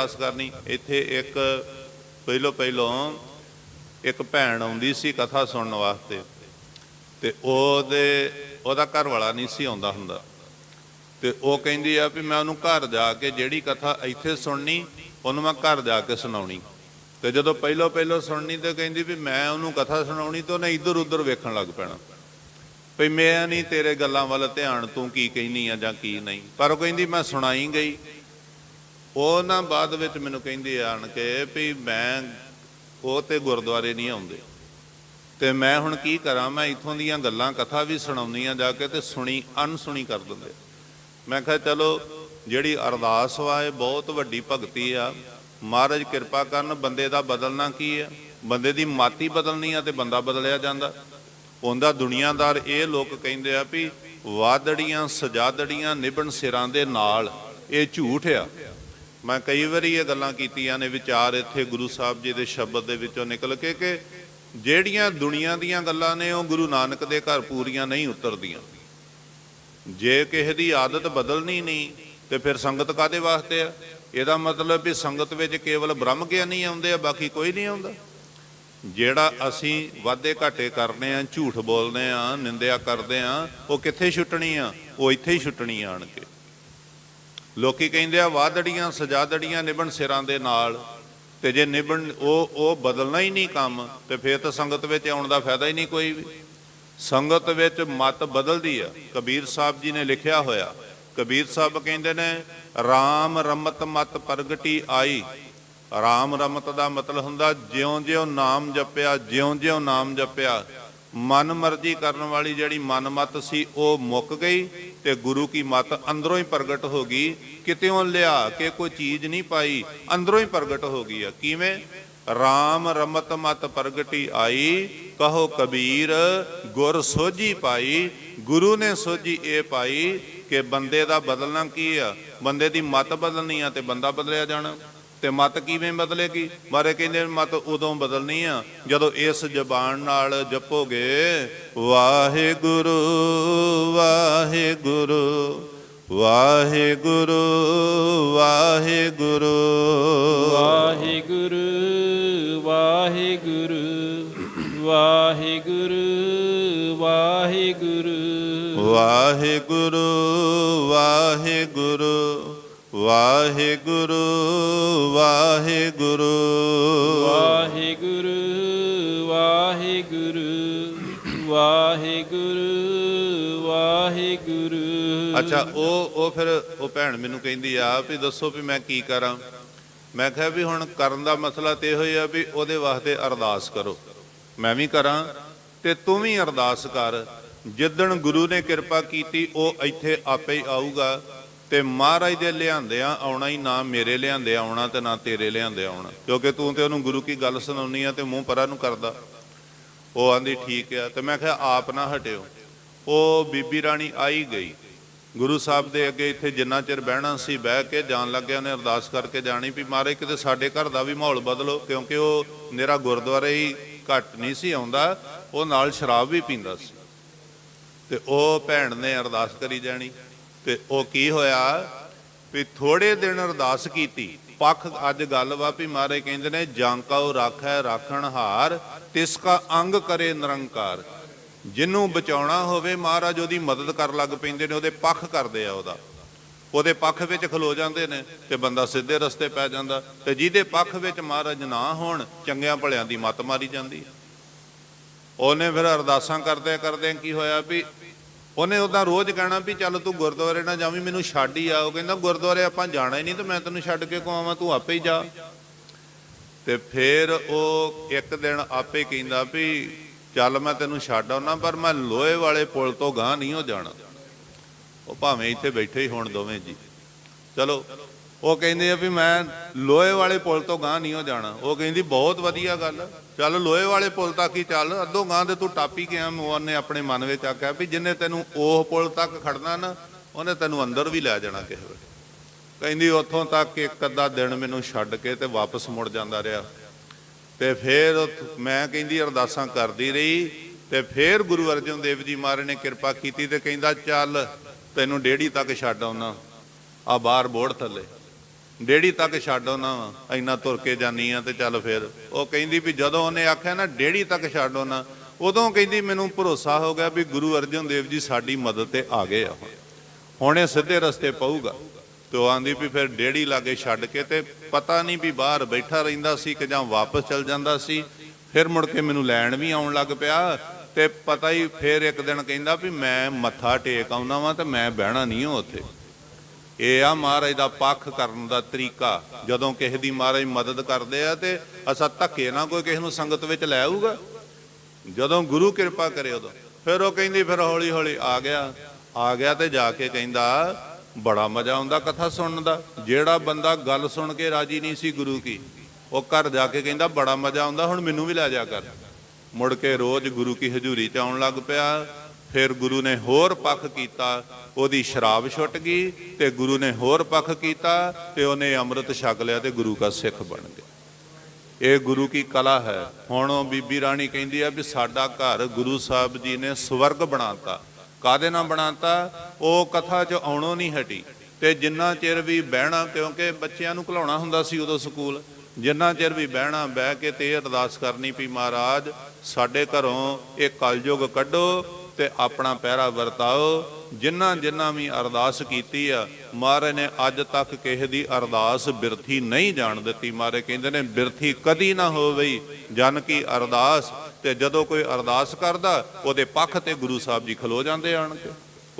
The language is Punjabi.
ਅਰਦਾਸ ਕਰਨੀ ਇੱਥੇ ਇੱਕ ਪਹਿਲੋ ਪਹਿਲੋਂ ਇੱਕ ਭੈਣ ਆਉਂਦੀ ਸੀ ਕਥਾ ਸੁਣਨ ਵਾਸਤੇ ਤੇ ਉਹਦੇ, ਉਹਦਾ ਘਰ ਵਾਲਾ ਨਹੀਂ ਸੀ ਆਉਂਦਾ ਹੁੰਦਾ। ਤੇ ਉਹ ਕਹਿੰਦੀ ਆ ਵੀ ਮੈਂ ਉਹਨੂੰ ਘਰ ਜਾ ਕੇ ਜਿਹੜੀ ਕਥਾ ਇੱਥੇ ਸੁਣਨੀ, ਉਹਨੂੰ ਮੈਂ ਘਰ ਜਾ ਕੇ ਸੁਣਾਉਣੀ। ਤੇ ਜਦੋਂ ਪਹਿਲੋ ਪਹਿਲੋ ਸੁਣਨੀ ਤੇ ਕਹਿੰਦੀ ਵੀ ਮੈਂ ਉਹਨੂੰ ਕਥਾ ਸੁਣਾਉਣੀ ਤੇ ਉਹਨੇ ਇੱਧਰ ਉੱਧਰ ਵੇਖਣ ਲੱਗ ਪੈਣਾ। ਵੀ ਮੈਂ ਨਹੀਂ ਤੇਰੇ ਗੱਲਾਂ ਵੱਲ ਧਿਆਨ ਤੂੰ ਕੀ ਕਹਿਨੀ ਆ ਜਾਂ ਕੀ ਨਹੀਂ। ਪਰ ਉਹ ਕਹਿੰਦੀ ਮੈਂ ਸੁਣਾਈ ਗਈ। ਉਹ ਨਾ ਬਾਅਦ ਵਿੱਚ ਮੈਨੂੰ ਕਹਿੰਦੀ ਆਣ ਕੇ ਵੀ ਮੈਂ ਉਹ ਤੇ ਗੁਰਦੁਆਰੇ ਨਹੀਂ ਆਉਂਦੇ। ਤੇ ਮੈਂ ਹੁਣ ਕੀ ਕਰਾਂ, ਮੈਂ ਇਥੋਂ ਦੀਆਂ ਗੱਲਾਂ ਕਥਾ ਵੀ ਸੁਣਾਉਂਦੀਆਂ ਜਾ ਕੇ ਤੇ ਸੁਣੀ ਅਨਸੁਣੀ ਕਰ ਦਿੰਦੇ। ਮੈਂ ਕਿਹਾ ਚਲੋ, ਜਿਹੜੀ ਅਰਦਾਸ ਵਾ ਇਹ ਬਹੁਤ ਵੱਡੀ ਭਗਤੀ ਆ। ਮਹਾਰਾਜ ਕਿਰਪਾ ਕਰਨ ਬੰਦੇ ਦਾ ਬਦਲਣਾ ਕੀ ਆ? ਬੰਦੇ ਦੀ ਮਾਤੀ ਬਦਲਣੀ ਆ ਤੇ ਬੰਦਾ ਬਦਲਿਆ ਜਾਂਦਾ। ਉਹਦਾ ਦੁਨੀਆਦਾਰ ਇਹ ਲੋਕ ਕਹਿੰਦੇ ਆ ਵੀ ਵਾਦੜੀਆਂ, ਸਜਾਦੜੀਆਂ ਨਿਭਣ ਸਿਰਾਂ ਦੇ ਨਾਲ ਇਹ ਝੂਠ ਆ। ਮੈਂ ਕਈ ਵਾਰੀ ਇਹ ਗੱਲਾਂ ਕੀਤੀਆਂ ਨੇ ਵਿਚਾਰ ਇੱਥੇ ਗੁਰੂ ਸਾਹਿਬ ਜੀ ਦੇ ਸ਼ਬਦ ਦੇ ਵਿੱਚੋਂ ਨਿਕਲ ਕੇ ਕਿ ਜਿਹੜੀਆਂ ਦੁਨੀਆ ਦੀਆਂ ਗੱਲਾਂ ਨੇ ਉਹ ਗੁਰੂ ਨਾਨਕ ਦੇ ਘਰ ਪੂਰੀਆਂ ਨਹੀਂ ਉਤਰਦੀਆਂ। ਜੇ ਕਿਸੇ ਦੀ ਆਦਤ ਬਦਲਣੀ ਨਹੀਂ, ਤੇ ਫਿਰ ਸੰਗਤ ਕਾਦੇ ਵਾਸਤੇ ਆ? ਇਹਦਾ ਮਤਲਬ ਵੀ ਸੰਗਤ ਵਿੱਚ ਕੇਵਲ ਬ੍ਰਹਮ ਗਿਆਨੀ ਆਉਂਦੇ ਆ, ਬਾਕੀ ਕੋਈ ਨਹੀਂ ਆਉਂਦਾ। ਜਿਹੜਾ ਅਸੀਂ ਵਾਅਦੇ ਘਾਟੇ ਕਰਨੇ ਆ, ਝੂਠ ਬੋਲਦੇ ਆ, ਨਿੰਦਿਆ ਕਰਦੇ ਆ, ਉਹ ਕਿੱਥੇ ਛੁੱਟਣੀ ਆ? ਉਹ ਇੱਥੇ ਹੀ ਛੁੱਟਣੀ ਆਣ ਕੇ। ਲੋਕੀ ਕਹਿੰਦੇ ਆ ਵਾਦੜੀਆਂ ਸਜਾਦੜੀਆਂ ਨਿਭਣ ਸਿਰਾਂ ਦੇ ਨਾਲ। ਤੇ ਜੇ ਨਿਭਣ, ਉਹ ਉਹ ਬਦਲਣਾ ਹੀ ਨਹੀਂ ਕੰਮ, ਤੇ ਫਿਰ ਤਾਂ ਸੰਗਤ ਵਿੱਚ ਆਉਣ ਦਾ ਫਾਇਦਾ ਹੀ ਨਹੀਂ ਕੋਈ ਵੀ। ਸੰਗਤ ਵਿੱਚ ਮਤ ਬਦਲਦੀ ਆ। ਕਬੀਰ ਸਾਹਿਬ ਜੀ ਨੇ ਲਿਖਿਆ ਹੋਇਆ, ਕਬੀਰ ਸਾਹਿਬ ਕਹਿੰਦੇ ਨੇ RAM ਰਮਤ ਮਤ ਪ੍ਰਗਟੀ ਆਈ। ਰਾਮ ਰਮਤ ਦਾ ਮਤਲਬ ਹੁੰਦਾ, ਜਿਉਂ-ਜਿਉਂ ਨਾਮ ਜਪਿਆ, ਜਿਉਂ-ਜਿਉਂ ਨਾਮ ਜਪਿਆ। ਮਨ ਮਰਜ਼ੀ ਕਰਨ ਵਾਲੀ ਜਿਹੜੀ ਮਨ ਮਤ ਸੀ, ਉਹ ਮੁੱਕ ਗਈ ਤੇ ਗੁਰੂ ਕੀ ਮਤ ਅੰਦਰੋਂ ਹੀ ਪ੍ਰਗਟ ਹੋ ਗਈ। ਕਿਤੇੋਂ ਲਿਆ ਕੇ ਕੋਈ ਚੀਜ਼ ਨਹੀਂ ਪਾਈ, ਅੰਦਰੋਂ ਹੀ ਪ੍ਰਗਟ ਹੋ ਗਈ ਆ। ਕਿਵੇਂ? ਰਾਮ ਰਮਤ ਮਤ ਪ੍ਰਗਟੀ ਆਈ, ਕਹੋ ਕਬੀਰ, ਗੁਰ ਸੋਝੀ ਪਾਈ, ਗੁਰੂ ਨੇ ਸੋਝੀ ਇਹ ਪਾਈ ਕਿ ਬੰਦੇ ਦਾ ਬਦਲਣਾ ਕੀ ਆ? ਬੰਦੇ ਦੀ ਮਤ ਬਦਲਣੀ ਆ ਤੇ ਬੰਦਾ ਬਦਲਿਆ ਜਾਣਾ। ਤੇ ਮਤ ਕਿਵੇਂ ਬਦਲੇਗੀ? ਮਾਰੇ ਕਹਿੰਦੇ ਮਤ ਉਦੋਂ ਬਦਲਣੀ ਆ ਜਦੋਂ ਇਸ ਜ਼ਬਾਨ ਨਾਲ ਜਪੋਗੇ ਵਾਹਿਗੁਰੂ ਵਾਹਿਗੁਰੂ ਵਾਹਿਗੁਰੂ ਵਾਹਿਗੁਰੂ। ਵਾਹਿਗੁਰੂ ਵਾਹਿਗੁਰੂ ਵਾਹਿਗੁਰੂ ਵਾਹਿਗੁਰੂ। ਵਾਹਿਗੁਰੂ ਵਾਹਿਗੁਰੂ। ਵਾਹਿਗੁਰੂ ਵਾਹਿਗੁਰੂ। ਵਾਹਿਗੁਰੂ ਵਾਹਿਗੁਰੂ ਵਾਹਿਗੁਰੂ ਵਾਹਿਗੁਰੂ। ਅੱਛਾ ਉਹ ਉਹ ਫਿਰ ਉਹ ਭੈਣ ਮੈਨੂੰ ਕਹਿੰਦੀ ਆ ਵੀ ਦੱਸੋ ਵੀ ਮੈਂ ਕੀ ਕਰਾਂ। ਮੈਂ ਕਿਹਾ ਵੀ ਹੁਣ ਕਰਨ ਦਾ ਮਸਲਾ ਤੇ ਇਹੋ ਹੀ ਆ ਵੀ ਉਹਦੇ ਵਾਸਤੇ ਅਰਦਾਸ ਕਰੋ। ਮੈਂ ਵੀ ਕਰਾਂ ਤੇ ਤੂੰ ਵੀ ਅਰਦਾਸ ਕਰ। ਜਿੱਦਣ ਗੁਰੂ ਨੇ ਕਿਰਪਾ ਕੀਤੀ ਉਹ ਇੱਥੇ ਆਪੇ ਹੀ ਆਊਗਾ। ਤੇ ਮਹਾਰਾਜ ਦੇ ਲਿਆਂਦਿਆਂ ਆਉਣਾ ਹੀ ਨਾ ਮੇਰੇ ਲਿਆਂਦੇ, ਆਉਣਾ ਤੇ ਨਾ ਤੇਰੇ ਲਿਆਂਦੇ, ਆਉਣਾ। ਕਿਉਂਕਿ ਤੂੰ ਤੇ ਉਹਨੂੰ ਗੁਰੂ ਕੀ ਗੱਲ ਸੁਣਾਉਣੀ ਆ ਤੇ ਮੂੰਹ ਪਰਾਂ ਨੂੰ ਕਰਦਾ। ਉਹ ਆਂਦੀ, ਠੀਕ ਆ। ਤੇ ਮੈਂ ਕਿਹਾ, ਆਪ ਨਾ ਹਟਿਓ। ਉਹ ਬੀਬੀ ਰਾਣੀ ਆਈ ਗਈ। ਗੁਰੂ ਸਾਹਿਬ ਦੇ ਅੱਗੇ ਇੱਥੇ ਜਿੰਨਾ ਚਿਰ ਬਹਿਣਾ ਸੀ, ਬਹਿ ਕੇ ਜਾਣ ਲੱਗਿਆ ਨੇ ਅਰਦਾਸ ਕਰਕੇ ਜਾਣੀ ਵੀ ਮਾਰੇ, ਕਿਤੇ ਸਾਡੇ ਘਰ ਦਾ ਵੀ ਮਾਹੌਲ ਬਦਲੋ, ਕਿਉਂਕਿ ਉਹ ਮੇਰਾ ਗੁਰਦੁਆਰੇ ਹੀ ਘੱਟ ਨਹੀਂ ਸੀ ਆਉਂਦਾ, ਉਹ ਨਾਲ ਸ਼ਰਾਬ ਵੀ ਪੀਂਦਾ ਸੀ। ਤੇ ਉਹ ਭੈਣ ਨੇ ਅਰਦਾਸ ਕਰੀ ਜਾਣੀ। ਤੇ ਉਹ ਕੀ ਹੋਇਆ ਵੀ ਥੋੜੇ ਦਿਨ ਅਰਦਾਸ ਕੀਤੀ। ਪੱਖ ਅੱਜ ਗੱਲ ਵਾ ਵੀ ਮਾਰੇ ਕਹਿੰਦੇ ਨੇ ਜਾਂਕਾਉ ਰਾਖੈ ਰਾਖਣ ਹਾਰ, ਤਿਸ ਕਾ ਅੰਗ ਕਰੇ ਨਿਰੰਕਾਰ। ਜਿਹਨੂੰ ਬਚਾਉਣਾ ਹੋਵੇ, ਮਹਾਰਾਜ ਉਹਦੀ ਮਦਦ ਕਰਨ ਲੱਗ ਪੈਂਦੇ ਨੇ, ਉਹਦੇ ਪੱਖ ਕਰਦੇ ਆ ਉਹਦਾ। ਉਹਦੇ ਪੱਖ ਵਿੱਚ ਖਲੋ ਜਾਂਦੇ ਨੇ ਤੇ ਬੰਦਾ ਸਿੱਧੇ ਰਸਤੇ ਪੈ ਜਾਂਦਾ। ਤੇ ਜਿਹਦੇ ਪੱਖ ਵਿੱਚ ਮਹਾਰਾਜ ਨਾ ਹੋਣ, ਚੰਗਿਆਂ ਭਲਿਆਂ ਦੀ ਮੱਤ ਮਾਰੀ ਜਾਂਦੀ ਉਹਨੇ ਫਿਰ ਅਰਦਾਸਾਂ ਕਰਦੇ ਕਰਦੇ ਕੀ ਹੋਇਆ ਵੀ ਉਹਨੇ ਉਹਦਾ ਰੋਜ਼ ਕਹਿਣਾ ਵੀ ਚੱਲ ਤੂੰ ਗੁਰਦੁਆਰੇ ਨਾ ਜਾਵੀਂ, ਮੈਨੂੰ ਛੱਡ ਹੀ ਆ। ਉਹ ਕਹਿੰਦਾ, ਗੁਰਦੁਆਰੇ ਆਪਾਂ ਜਾਣਾ ਹੀ ਨਹੀਂ ਤੇ ਮੈਂ ਤੈਨੂੰ ਛੱਡ ਕੇ ਕੋ ਆਵਾਂ? ਤੂੰ ਆਪੇ ਹੀ ਜਾ। ਤੇ ਫਿਰ ਉਹ ਇੱਕ ਦਿਨ ਆਪੇ ਕਹਿੰਦਾ ਵੀ, ਚੱਲ ਮੈਂ ਤੈਨੂੰ ਛੱਡ ਆਉਣਾ ਪਰ ਮੈਂ ਲੋਹੇ ਵਾਲੇ ਪੁਲ ਤੋਂ ਗਾਂ ਨਹੀਂ ਹੋ ਜਾਣਾ। ਉਹ ਭਾਵੇਂ ਇੱਥੇ ਬੈਠੇ ਹੀ ਹੋਣ ਦੋਵੇਂ ਜੀ। ਚਲੋ ਉਹ ਕਹਿੰਦੇ ਆ ਵੀ ਮੈਂ ਲੋਹੇ ਵਾਲੇ ਪੁਲ ਤੋਂ ਗਾਂ ਨਹੀਂ ਹੋ ਜਾਣਾ। ਉਹ ਕਹਿੰਦੀ, ਬਹੁਤ ਵਧੀਆ ਗੱਲ ਚੱਲ ਲੋਹੇ ਵਾਲੇ ਪੁਲ ਤੱਕ ਹੀ ਚੱਲ, ਅੱਧੋ ਗਾਂ ਦੇ ਤੂੰ ਟਾਪੀ ਗਿਆ ਮੋਹਨ ਨੇ ਆਪਣੇ ਮਨ ਵਿੱਚ ਆਖਿਆ ਵੀ ਜਿੰਨੇ ਤੈਨੂੰ ਉਹ ਪੁਲ ਤੱਕ ਖੜਨਾ ਨਾ, ਉਹਨੇ ਤੈਨੂੰ ਅੰਦਰ ਵੀ ਲੈ ਜਾਣਾ ਕਿਸੇ ਵੇਲੇ। ਕਹਿੰਦੀ, ਉੱਥੋਂ ਤੱਕ ਇੱਕ ਅੱਧਾ ਦਿਨ ਮੈਨੂੰ ਛੱਡ ਕੇ ਤੇ ਵਾਪਸ ਮੁੜ ਜਾਂਦਾ ਰਿਹਾ। ਤੇ ਫਿਰ ਉੱਥ- ਮੈਂ ਕਹਿੰਦੀ, ਅਰਦਾਸਾਂ ਕਰਦੀ ਰਹੀ। ਤੇ ਫਿਰ ਗੁਰੂ ਅਰਜਨ ਦੇਵ ਜੀ ਮਹਾਰਾਜ ਨੇ ਕਿਰਪਾ ਕੀਤੀ ਤੇ ਕਹਿੰਦਾ, ਚੱਲ, ਤੈਨੂੰ ਡੇੜੀ ਤੱਕ ਛੱਡ ਆਉਣਾ ਆ ਬਾਹਰ ਬੋੜ ਥੱਲੇ। ਡੇੜੀ ਤੱਕ ਛੱਡ ਉਹਨਾਂ ਵਾ, ਇੰਨਾ ਤੁਰ ਕੇ ਜਾਨੀ ਆ ਤੇ ਚੱਲ ਫਿਰ। ਉਹ ਕਹਿੰਦੀ ਵੀ ਜਦੋਂ ਉਹਨੇ ਆਖਿਆ ਨਾ ਡੇੜੀ ਤੱਕ ਛੱਡ ਉਹਨਾਂ ਉਦੋਂ ਕਹਿੰਦੀ ਮੈਨੂੰ ਭਰੋਸਾ ਹੋ ਗਿਆ ਵੀ ਗੁਰੂ ਅਰਜਨ ਦੇਵ ਜੀ ਸਾਡੀ ਮਦਦ ਤੇ ਆ ਗਏ ਆ। ਹੁਣ ਇਹ ਸਿੱਧੇ ਰਸਤੇ ਪਊਗਾ। ਤੇ ਉਹ ਆਂਦੀ ਵੀ ਫਿਰ ਡੇੜੀ ਲਾਗੇ ਛੱਡ ਕੇ ਤੇ ਪਤਾ ਨਹੀਂ ਵੀ ਬਾਹਰ ਬੈਠਾ ਰਹਿੰਦਾ ਸੀ ਕਿ ਜਾਂ ਵਾਪਸ ਚਲ ਜਾਂਦਾ ਸੀ। ਫਿਰ ਮੁੜ ਕੇ ਮੈਨੂੰ ਲੈਣ ਵੀ ਆਉਣ ਲੱਗ ਪਿਆ ਤੇ ਪਤਾ ਹੀ ਫਿਰ ਇੱਕ ਦਿਨ ਕਹਿੰਦਾ ਵੀ ਮੈਂ ਮੱਥਾ ਟੇਕ ਆਉਣਾ ਵਾਂ ਤੇ ਮੈਂ ਬਹਿਣਾ ਨਹੀਂ ਹਾਂ ਉੱਥੇ। ਇਹ ਆ ਮਹਾਰਾਜ ਦਾ ਪੱਖ ਕਰਨ ਦਾ ਤਰੀਕਾ। ਜਦੋਂ ਕਿਸੇ ਦੀ ਮਹਾਰਾਜ ਮਦਦ ਕਰਦੇ ਆ ਤੇ ਅਸਾਂ ਧੱਕੇ ਨਾ ਕੋਈ ਕਿਸੇ ਨੂੰ ਸੰਗਤ ਵਿੱਚ ਲੈ ਆਊਗਾ। ਜਦੋਂ ਗੁਰੂ ਕਿਰਪਾ ਕਰੇ ਉਦੋਂ। ਫਿਰ ਉਹ ਕਹਿੰਦੀ, ਫਿਰ ਹੌਲੀ ਹੌਲੀ ਆ ਗਿਆ। ਆ ਗਿਆ ਤੇ ਜਾ ਕੇ ਕਹਿੰਦਾ, ਬੜਾ ਮਜ਼ਾ ਆਉਂਦਾ ਕਥਾ ਸੁਣਨ ਦਾ। ਜਿਹੜਾ ਬੰਦਾ ਗੱਲ ਸੁਣ ਕੇ ਰਾਜੀ ਨਹੀਂ ਸੀ ਗੁਰੂ ਕੀ, ਉਹ ਘਰ ਜਾ ਕੇ ਕਹਿੰਦਾ, ਬੜਾ ਮਜ਼ਾ ਆਉਂਦਾ, ਹੁਣ ਮੈਨੂੰ ਵੀ ਲੈ ਜਾ ਕਰ। ਮੁੜ ਕੇ ਰੋਜ਼ ਗੁਰੂ ਕੀ ਹਜ਼ੂਰੀ ਚ ਆਉਣ ਲੱਗ ਪਿਆ। ਫਿਰ ਗੁਰੂ ਨੇ ਹੋਰ ਪੱਖ ਕੀਤਾ, ਉਹਦੀ ਸ਼ਰਾਬ ਛੁੱਟ ਗਈ ਤੇ ਗੁਰੂ ਨੇ ਹੋਰ ਪੱਖ ਕੀਤਾ ਤੇ ਉਹਨੇ ਅੰਮ੍ਰਿਤ ਛਕ ਲਿਆ ਤੇ ਗੁਰੂ ਦਾ ਸਿੱਖ ਬਣ ਗਿਆ। ਇਹ ਗੁਰੂ ਕੀ ਕਲਾ ਹੈ? ਹੁਣ ਉਹ ਬੀਬੀ ਰਾਣੀ ਕਹਿੰਦੀ ਆ ਵੀ ਸਾਡਾ ਘਰ ਗੁਰੂ ਸਾਹਿਬ ਜੀ ਨੇ ਸਵਰਗ ਬਣਾਤਾ। ਕਾਦੇ ਨਾਲ ਬਣਾਤਾ? ਉਹ ਕਥਾ ਚ ਆਉਣੋਂ ਨਹੀਂ ਹਟੀ। ਤੇ ਜਿੰਨਾ ਚਿਰ ਵੀ ਬਹਿਣਾ, ਕਿਉਂਕਿ ਬੱਚਿਆਂ ਨੂੰ ਘਲਾਉਣਾ ਹੁੰਦਾ ਸੀ ਉਦੋਂ ਸਕੂਲ, ਜਿੰਨਾ ਚਿਰ ਵੀ ਬਹਿਣਾ, ਬਹਿ ਕੇ ਤੇ ਅਰਦਾਸ ਕਰਨੀ ਵੀ ਮਹਾਰਾਜ, ਸਾਡੇ ਘਰੋਂ ਇਹ ਕਲਯੁਗ ਕੱਢੋ ਤੇ ਆਪਣਾ ਪਹਿਰਾ ਵਰਤਾਓ। ਜਿਨ੍ਹਾਂ ਜਿਨ੍ਹਾਂ ਵੀ ਅਰਦਾਸ ਕੀਤੀ ਆ ਮਹਾਰਾਜ ਨੇ ਅੱਜ ਤੱਕ ਕਿਸੇ ਦੀ ਅਰਦਾਸ ਬਿਰਥੀ ਨਹੀਂ ਜਾਣ ਦਿੱਤੀ। ਮਹਾਰਾਜ ਕਹਿੰਦੇ ਨੇ, ਬਿਰਥੀ ਕਦੀ ਨਾ ਹੋਵੇ, ਜਨ ਕੀ ਅਰਦਾਸ। ਤੇ ਜਦੋਂ ਕੋਈ ਅਰਦਾਸ ਕਰਦਾ, ਉਹਦੇ ਪੱਖ ਤੇ ਗੁਰੂ ਸਾਹਿਬ ਜੀ ਖਲੋ ਜਾਂਦੇ ਆਣ ਕੇ।